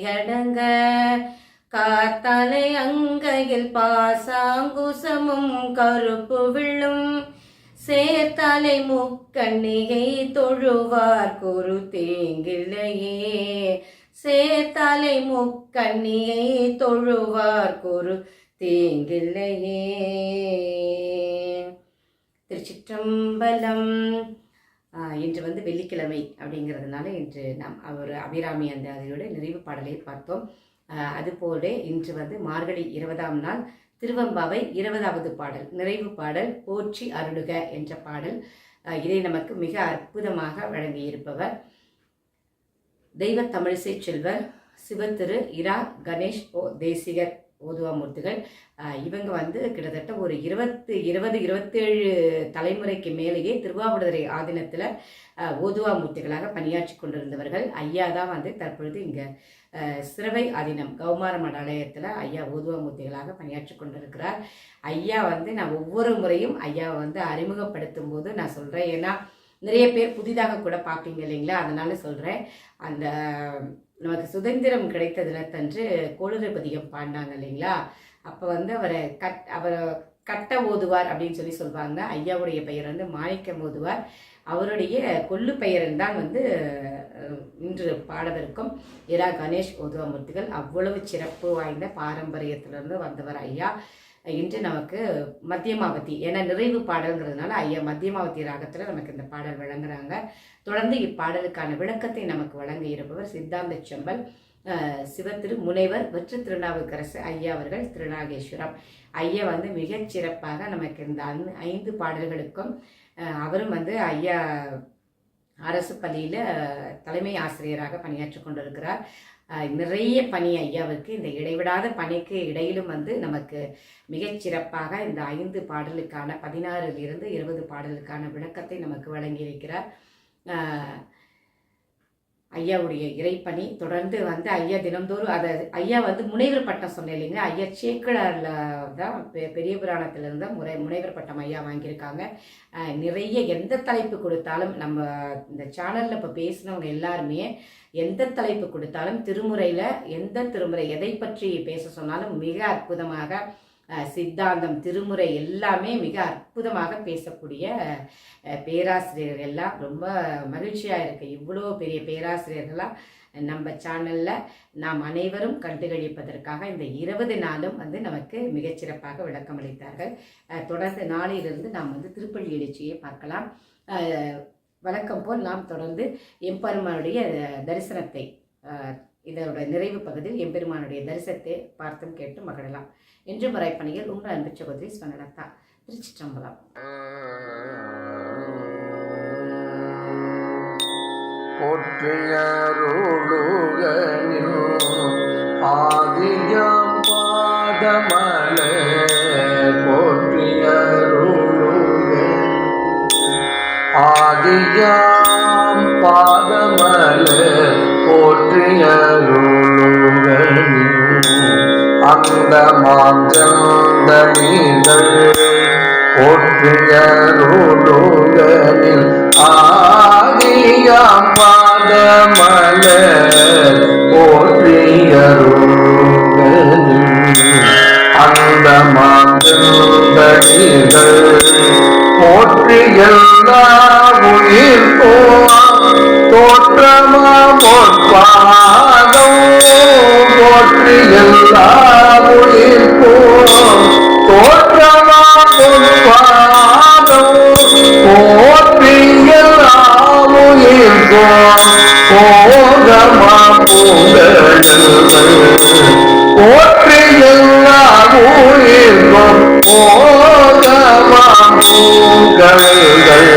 புவியடங்க காத்தாலை அங்கையில் பாசாங்குசமும் கருப்பு விழும் சேர்த்தாலை முக்கண்ணிகை தொழுவார் குரு தேங்கில்லையே. சேர்த்தாலை முக்கண்ணியை தொழுவார் குரு தேங்கில்லையே. திருச்சிற்றம்பலம் இன்று வந்து வெள்ளிக்கிழமை அப்படிங்கிறதுனால இன்று நாம் அவர் அபிராமி அந்த அதையோட நிறைவு பாடலை பார்த்தோம். அதுபோல இன்று வந்து மார்கழி இருபதாம் நாள் திருவம்பாவை இருபதாவது பாடல் நிறைவு பாடல் போற்றி அருளுக என்ற பாடல். இதை நமக்கு மிக அற்புதமாக வழங்கியிருப்பவர் தெய்வ தமிழிசை செல்வர் சிவத்திரு இரா கணேஷ் ஓ தேசிகர். ஓதுவாமூர்த்திகள் இவங்க வந்து கிட்டத்தட்ட ஒரு இருபத்து இருபது இருபத்தேழு தலைமுறைக்கு மேலேயே திருவாவடுதுறை ஆதீனத்தில் ஓதுவாமூர்த்திகளாக பணியாற்றி கொண்டிருந்தவர்கள். ஐயா தான் வந்து தற்பொழுது இங்கே சிறவை ஆதீனம் கௌமார மடாலயத்தில் ஐயா ஓதுவாமூர்த்திகளாக பணியாற்றி கொண்டிருக்கிறார். ஐயா வந்து நான் ஒவ்வொரு முறையும் ஐயாவை வந்து அறிமுகப்படுத்தும் போது நான் சொல்கிறேன் ஏன்னா நிறைய பேர் புதிதாக கூட பார்ப்பீங்க இல்லைங்களா? அதனால சொல்கிறேன் அந்த நமக்கு சுதந்திரம் கிடைத்த தினத்தன்று கோளுரபதியம் பாடினாங்க இல்லைங்களா? அப்போ வந்து அவரை கட் அவரை கட்ட ஓதுவார் அப்படின்னு சொல்லி சொல்லுவாங்க ஐயாவுடைய பெயர் வந்து மாணிக்கம் ஓதுவார் அவருடைய கொல்லு பெயரில் தான் வந்து இன்று பாடவிருக்கும் இரா கணேஷ் ஓதுவாமூர்த்திகள் அவ்வளவு சிறப்பு வாய்ந்த பாரம்பரியத்திலிருந்து வந்தவர் ஐயா. இன்று நமக்கு மத்தியமாவதி ஏன்னா நிறைவு பாடல்ங்கிறதுனால ஐயா மத்தியமாவதி ராகத்தில் நமக்கு இந்த பாடல் வழங்குறாங்க. தொடர்ந்து இப்பாடலுக்கான விளக்கத்தை நமக்கு வழங்க இருப்பவர் சித்தாந்த செம்பல் சிவத்திரு முனைவர் வெற்று திருநாவுக்கரசு ஐயா அவர்கள் திருநாகேஸ்வரம். ஐயா வந்து மிகச் சிறப்பாக நமக்கு இந்த ஐந்து- ஐந்து பாடல்களுக்கும் அவரும் வந்து ஐயா அரசு பள்ளியில் தலைமை ஆசிரியராக பணியாற்றி கொண்டிருக்கிறார். நிறைய பணி ஐயாவுக்கு இந்த இடைவிடாத பணிக்கு இடையிலும் வந்து நமக்கு மிகச்சிறப்பாக இந்த ஐந்து பாடலுக்கான பதினாறிலிருந்து இருபது பாடலுக்கான விளக்கத்தை நமக்கு வழங்கியிருக்கிறார். ஐயாவுடைய இறைப்பணி தொடர்ந்து வந்து ஐயா தினந்தோறும் அதை ஐயா வந்து முனைவர் பட்டம் சொன்னேன் இல்லைங்களா? ஐயா சேக்கலாரில் தான் பெ- பெரிய புராணத்திலிருந்து முறை முனைவர் பட்டம் ஐயா வாங்கியிருக்காங்க. நிறைய எந்த தலைப்பு கொடுத்தாலும் நம்ம இந்த சேனலில் இப்போ பேசினவங்க எல்லாருமே எந்த தலைப்பு கொடுத்தாலும் திருமுறையில் எந்த திருமுறை எதை பற்றி பேச சொன்னாலும் மிக அற்புதமாக சித்தாந்தம் திருமுறை எல்லாமே மிக அற்புதமாக பேசக்கூடிய பேராசிரியர்கள் எல்லாம். ரொம்ப மகிழ்ச்சியாக இருக்கு. இவ்வளோ பெரிய பேராசிரியர்களாக நம்ம சேனலில் நாம் அனைவரும் கண்டுகளிப்பதற்காக இந்த இருபது நாளும் வந்து நமக்கு மிகச்சிறப்பாக விளக்கமளித்தார்கள் தொடர்ந்து நாளையிலிருந்து நாம் வந்து திருப்பள்ளி எழுச்சியை பார்க்கலாம். வழக்கம் போல் நாம் தொடர்ந்து எம்பெருமானுடைய தரிசனத்தை அஹ், இதோட நிறைவு பகுதியில் எம்பெருமானுடைய தரிசனத்தை பார்த்தும் கேட்டு மகிழலாம். என்று முறைப்பணியில் உங்கள் அன்பு சகோதரி ஸ்வனலதா திருச்சிற்றம்பலம். போற்றியருளுகனில் ஆதியம் பாதமல ஆதியாம் போற்றியருளுகனில் அந்த மாஞ்சந்தனிகள் போற்றியருளுகனில் ஆதியாம் பாதமல போற்றியருளுகனில் அந்த மாந்தனிகள் போற்றி எல்லா உயிர் தோற்றமா பொற்பாதம் போற்றி எல்லா உயிர் தோற்றமா பொற்பாதம் போற்றி எல்லா உயிர் போகமா பூங்கல் போற்றி எல்லா உயிர்க்கும். போகமாம் பூங்கல்கள்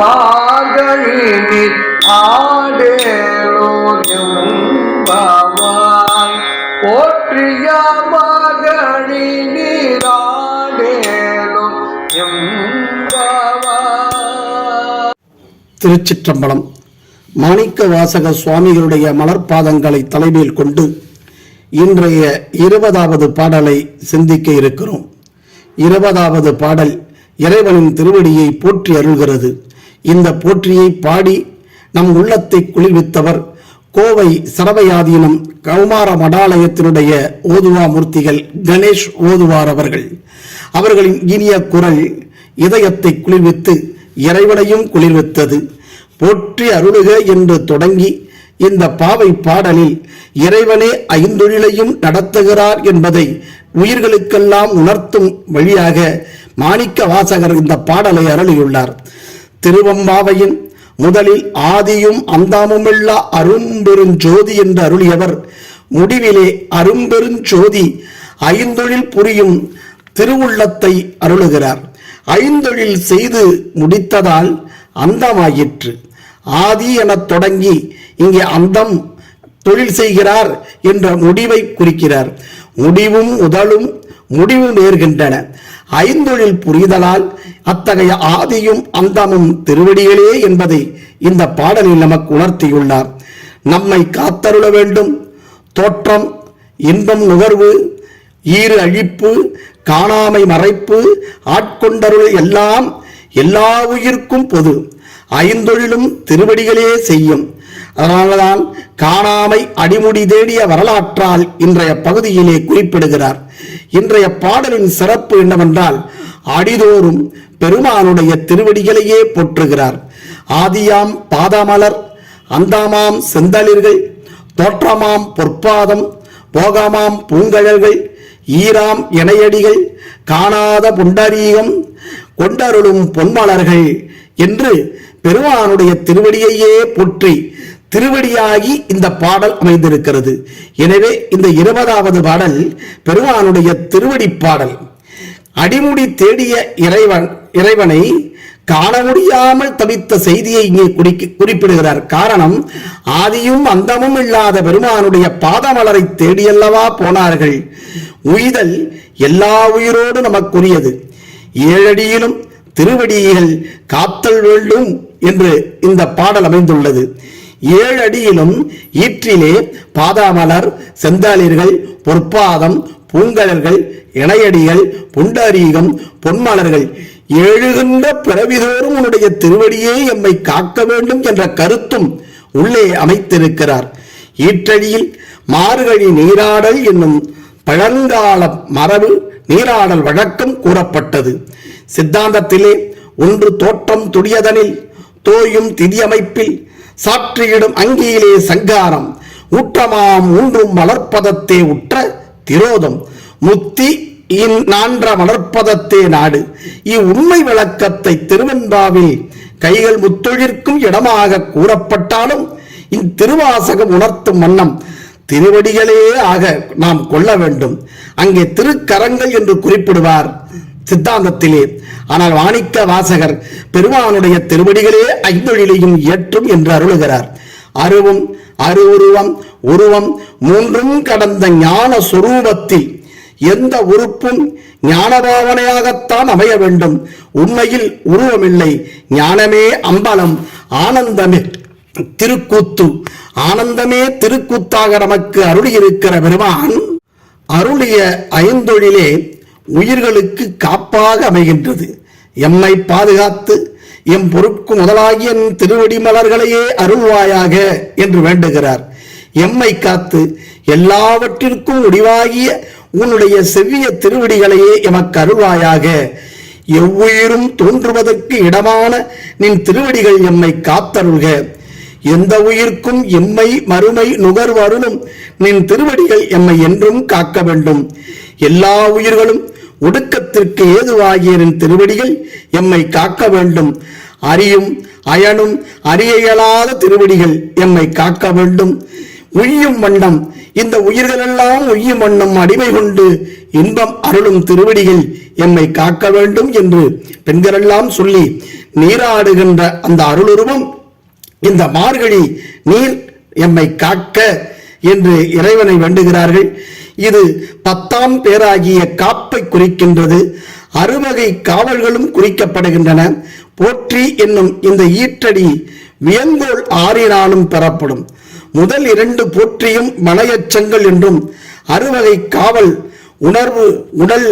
மார்கழி ஆடேலோவாய் போற்றிய மகனி நீராடேலோ திருச்சிற்றம்பலம். மாணிக்க வாசக சுவாமிகளுடைய மலர்பாதங்களை தலைமையில் கொண்டு இன்றைய இருபதாவது பாடலை சிந்திக்க இருக்கிறோம். இருபதாவது பாடல் இறைவனின் திருவடியை போற்றி அருள்கிறது. இந்த போற்றியை பாடி நம் உள்ளத்தை குளிர்வித்தவர் கோவை சரவயாதீனம் கௌமார மடாலயத்தினுடைய ஓதுவா மூர்த்திகள் கணேஷ் ஓதுவார் அவர்கள். அவர்களின் இனிய குரல் இதயத்தை குளிர்வித்து இறைவனையும் குளிர்வித்தது. போற்றி அருளுக என்று தொடங்கி இந்த பாவை பாடலில் இறைவனே ஐந்தொழிலையும் நடத்துகிறார் என்பதை உயிர்களுக்கெல்லாம் உணர்த்தும் வழியாக மாணிக்க வாசகர் இந்த பாடலை அருளியுள்ளார். திருவம்பாவையும் முதலில் ஆதியும் அந்தாமுமில்லா அரும்பெருஞ்சோதி என்று அருளியவர். முடிவிலே அரும்பெருஞ்சோதி ஐந்தொழில் புரியும் திருவுள்ளத்தை அருளுகிறார். ஐந்தொழில் செய்து முடித்ததால் அந்தமாயிற்று. ஆதி எனத் தொடங்கி இங்கே அந்தம் தொழில் செய்கிறார் என்ற முடிவை குறிக்கிறார். முடிவும் உதலும் முடிவு நேர்கின்றன. ஐந்தொழில் புரிதலால் அத்தகைய ஆதியும் அந்தமும் திருவடிகளே என்பதை இந்த பாடலில் நமக்கு உணர்த்தியுள்ளார். நம்மை காத்தருள வேண்டும். தோற்றம் இன்பம் நுகர்வு ஈறு அழிப்பு காணாமை மறைப்பு ஆட்கொண்டருள் எல்லாம் எல்லா உயிர்க்கும் பொது. ஐந்தொழிலும் திருவடிகளே செய்யும். அதனால்தான் காணாமை அடிமுடி தேடிய வரலாற்றால் இன்றைய பகுதியிலே குறிப்பிடுகிறார். இன்றைய பாடலின் சிறப்பு என்னவென்றால் அடிதோறும் பெருமானுடைய திருவடிகளையே போற்றுகிறார். ஆதியாம் பாதமலர் அந்தாமாம் செந்தளிர்கள் தோற்றமாம் பொற்பாதம் போகமாம் பூங்கழல்கள் ஈராம் இணையடிகள் காணாத புண்டரீகம் கொண்டருளும் பொன்மலர்கள் என்று பெருமானுடைய திருவடியையே போற்றி திருவடியாகி இந்த பாடல் அமைந்திருக்கிறது. எனவே இந்த இருபதாவது பாடல் பெருமானுடைய திருவடி பாடல். அடிமுடி தேடிய இறைவன் இறைவனை காண முடியாமல் தவித்த செய்தியை இங்கே குறிப்பிடுகிறார். காரணம் ஆதியும் அந்தமும் இல்லாத பெருமானுடைய பாதமலரை தேடியல்லவா போனார்கள். உய்தல் எல்லா உயிரோடு நமக்குரியது. ஏழடியிலும் திருவடியில் காத்தல் வேண்டும் என்று இந்த பாடல் அமைந்துள்ளது. ஏழு அடியிலும் ஈற்றிலே பாதாமலர் செந்தாளிர்கள் பொற்பாதம் பூங்கலர்கள் இணையடிகள் புண்டரீகம் பொன்மலர்கள் எழுகின்ற பிறவிதோறும் உன்னுடைய திருவடியே எம்மை காக்க வேண்டும் என்ற கருத்தும் உள்ளே அமைத்திருக்கிறார். ஈற்றடியில் மார்கழி நீராடல் என்னும் பழங்கால மரபு நீராடல் வழக்கம் கூறப்பட்டது. சித்தாந்தத்திலே ஒன்று தோற்றம் துடியதனில் தோயும் திதியமைப்பில் சாற்றியிடும் அங்கியிலே சங்காரம் ஊற்றமாம் ஊன்றும் மலர்ப்பதத்தை உற்ற திரோதம். முத்தி இன் நான்ற மலர்ப்பதத்தே நாடு. இவ்வுண்மை விளக்கத்தை திருவெண்பாவில் கைகள் முத்தொழிற்கும் இடமாக கூறப்பட்டாலும் இத்திருவாசகம் உணர்த்தும் வண்ணம் திருவடிகளே ஆக நாம் கொள்ள வேண்டும். அங்கே திருக்கரங்கள் என்று குறிப்பிடுவார் சித்தாந்தத்திலே. ஆனால் வாணிக்க வாசகர் பெருமானுடைய திருவடிகளே ஐந்தொழிலையும் ஏற்றும் என்று அருளுகிறார். அருவும் அருவுருவம் உருவம் மூன்றும் கடந்த ஞான சொரூபத்தில் எந்த உறுப்பும் ஞானபாவனையாகத்தான் அமைய வேண்டும். உண்மையில் உருவமில்லை. ஞானமே அம்பலம் ஆனந்தமே திருக்கூத்து. ஆனந்தமே திருக்கூத்தாக நமக்கு அருளியிருக்கிற பெருமான் அருளிய ஐந்தொழிலே உயிர்களுக்கு காப்பாக அமைகின்றது. எம்மை பாதுகாத்து எம் பொறுக்கு முதலாகிய என் திருவடி மலர்களையே அருள்வாயாக என்று வேண்டுகிறார். எம்மை காத்து எல்லாவற்றிற்கும் முடிவாகிய உன்னுடைய செவ்விய திருவடிகளையே எமக்கு அருள்வாயாக. எவ்வுயிரும் தோன்றுவதற்கு இடமான நின் திருவடிகள் எம்மை காத்தருள்க. எந்த உயிர்க்கும் எம்மை மறுமை நுகர்வருளும் நின் திருவடிகள் எம்மை என்றும் காக்க வேண்டும். எல்லா உயிர்களும் ஒடுக்கத்திற்கு ஏதுவாகிய நின் திருவடிகள் எம்மை காக்க வேண்டும். அறியும் அயனும் அறிய இயலாத திருவடிகள் எம்மை காக்க வேண்டும். உய்யும் வண்ணம். இந்த உயிர்களெல்லாம் உய்யும் வண்ணம் அடிமை கொண்டு இன்பம் அருளும் திருவடிகள் எம்மை காக்க வேண்டும் என்று பெண்களெல்லாம் சொல்லி நீராடுகின்ற அந்த அருளுருவம் இந்த மார்கழி நீர் எம்மை காக்க என்று இறைவனை வேண்டுகிறார்கள். இது பத்தாம் பேராகிய காப்பை குறிக்கின்றது. அறுவகை காவல்களும் குறிக்கப்படுகின்றன. போற்றி என்னும் இந்த ஈற்றடி வியங்கோள் ஆறினாலும் பெறப்படும். முதல் இரண்டு போற்றியும் மலையச்சங்கள் என்றும் அறுவகை காவல் உணர்வு உடல்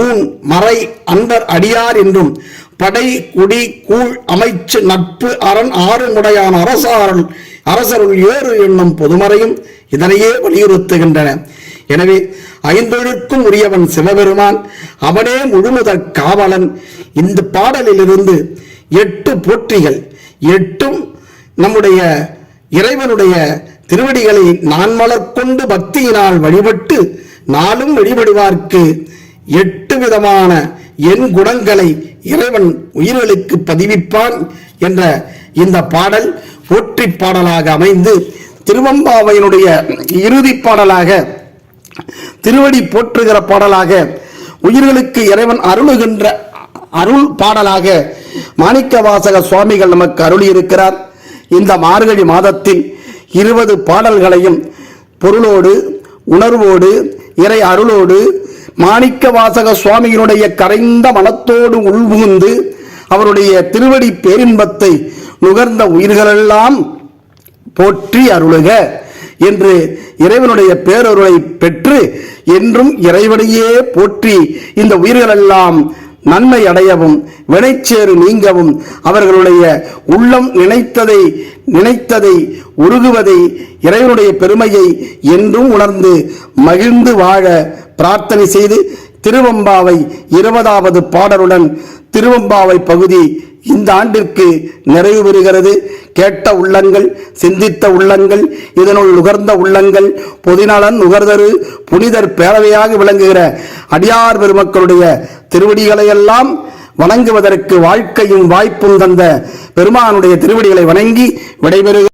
ஊன் மறை அன்பர் அடியார் என்றும் படை குடி கூழ் அமைச்சு நட்பு அரண் ஆறு முடையான அரசாரல் அரசருள் ஏறு என்னும் பொதுமறையும் இதனையே வலியுறுத்துகின்றன. எனவே ஐந்தொழுக்கும் உரியவன் சிவபெருமான் அவனே முழுமுதற் காவலன். இந்த பாடலிலிருந்து எட்டு போற்றிகள் எட்டும் நம்முடைய இறைவனுடைய திருவடிகளை நான் மலர்கொண்டு பக்தியினால் வழிபட்டு நாளும் வழிபடுவார்க்கு. எட்டு விதமான என் குணங்களை இறைவன் உயிர்களுக்கு பதிவிப்பான் என்ற இந்த பாடல் போற்றி பாடலாக அமைந்து திருவம்பாவையினுடைய இறுதி பாடலாக திருவடி போற்றுகிற பாடலாக உயிர்களுக்கு இறைவன் அருளுகின்ற அருள் பாடலாக மாணிக்க வாசக சுவாமிகள் நமக்கு அருளி இருக்கிறார் இந்த மார்கழி மாதத்தில் இருபது பாடல்களையும் பொருளோடு உணர்வோடு இறை அருளோடு மாணிக்க வாசக சுவாமியினுடைய கரைந்த மனத்தோடு உள்புகுந்து அவருடைய திருவடி பேரின்பத்தை நுகர்ந்த உயிர்களெல்லாம் போற்றி அருளுக என்று இறைவனுடைய பேரருளை பெற்று என்றும் இறைவனையே போற்றி இந்த உயிர்களெல்லாம் நன்மை அடையவும் வினைச்சேறு நீங்கவும் அவர்களுடைய உள்ளம் நினைத்ததை நினைத்ததை உருகுவதை இறைவனுடைய பெருமையை என்றும் உணர்ந்து மகிழ்ந்து வாழ பிரார்த்தனை செய்து திருவம்பாவை இருபதாவது பாடலுடன் திருவம்பாவை பகுதி இந்த ஆண்டிற்கு நிறைவு பெறுகிறது. கேட்ட உள்ளங்கள் சிந்தித்த உள்ளங்கள் இதனுள் நுகர்ந்த உள்ளங்கள் பொதிநலன் நுகர்தரு புனிதர் பேரவையாக விளங்குகிற அடியார் பெருமக்களுடைய திருவடிகளையெல்லாம் வணங்குவதற்கு வாழ்க்கையும் வாய்ப்பும் தந்த பெருமானுடைய திருவடிகளை வணங்கி விடைபெறுகிறது